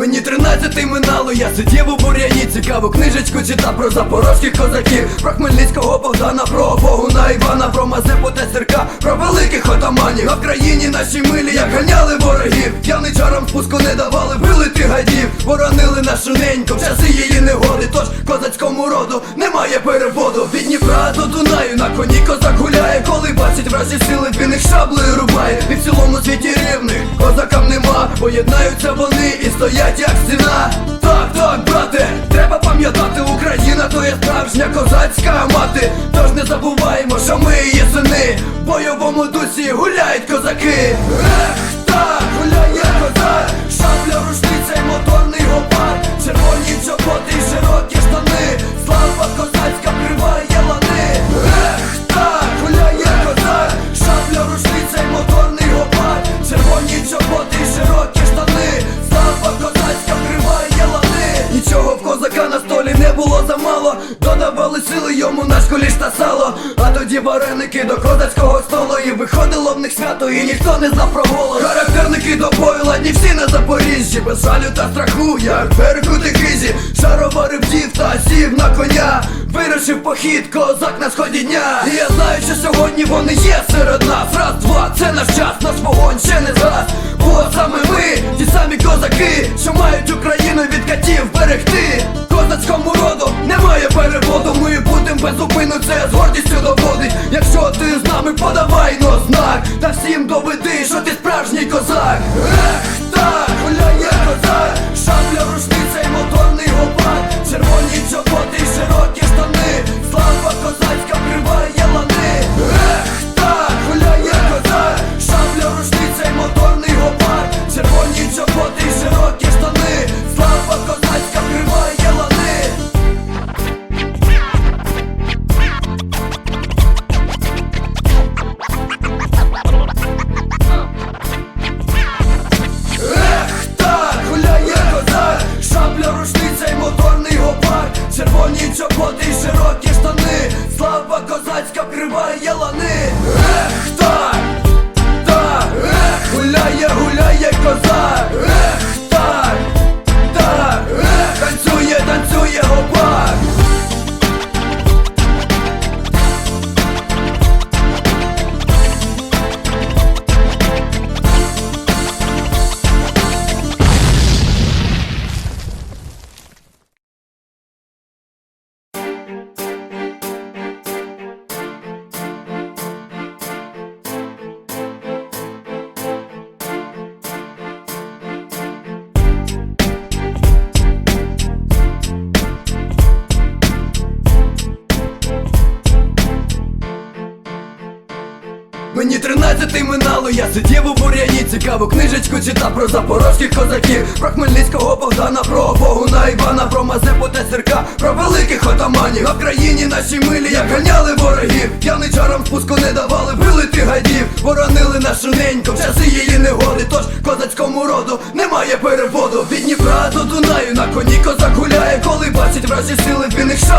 Мені тринадцятий минало, я сидів у бур'яні. Цікаву книжечку читав про запорозьких козаків. Про Хмельницького Богдана, про Богуна Івана, про Мазепу та Сірка, про великих отаманів На країні нашій милі, як ганяли ворогів. Яничарам спуску не давали, били ти гадів. Боронили нашу неньку в часи її негоди. Тож козацькому роду немає переводу. Від Дніпра до Дунаю на коні козак гуляє. Коли бачить вражі сили, він їх шаблею рубає. І в цілому світі рівних козакам нема. Поєднаються вони і стоять як стіна. Так, так, брате, треба пам'ятати Україна то є справжня козацька мати. Тож не забуваємо, що ми її сини. В бойовому дусі гуляють козаки сили йому на школі та сало. А тоді вареники до козацького столу. І виходило в них свято, і ніхто не знав про голос. Характерники до бою, ладні всі на Запоріжжі. Без жалю та страху, як беркути хизі Шаровари вдів та сів на коня. Вирушив похід, козак на сході дня. І я знаю, що сьогодні вони є серед нас. Раз, два, це наш час, наш вогонь ще не згас Бо саме ми, ті самі козаки, що мають Україну від катів берегти. Козацькому роду немає переводу. Ми будем без зупину, це з гордістю доводить вкриває Мені тринадцятий минало, я сидів у бур'яні. Цікаву книжечку читав про запорозьких козаків Про Хмельницького Богдана, про Богуна Івана, про Мазепу та Сірка, про великих отаманів. На країні нашій милі, як ганяли ворогів. Яничарам спуску не давали, били ти гадів. Боронили нашу неньку в часи її негоди. Тож козацькому роду немає переводу. Від Дніпра до Дунаю на коні козак гуляє Коли бачить вражі сили, він їх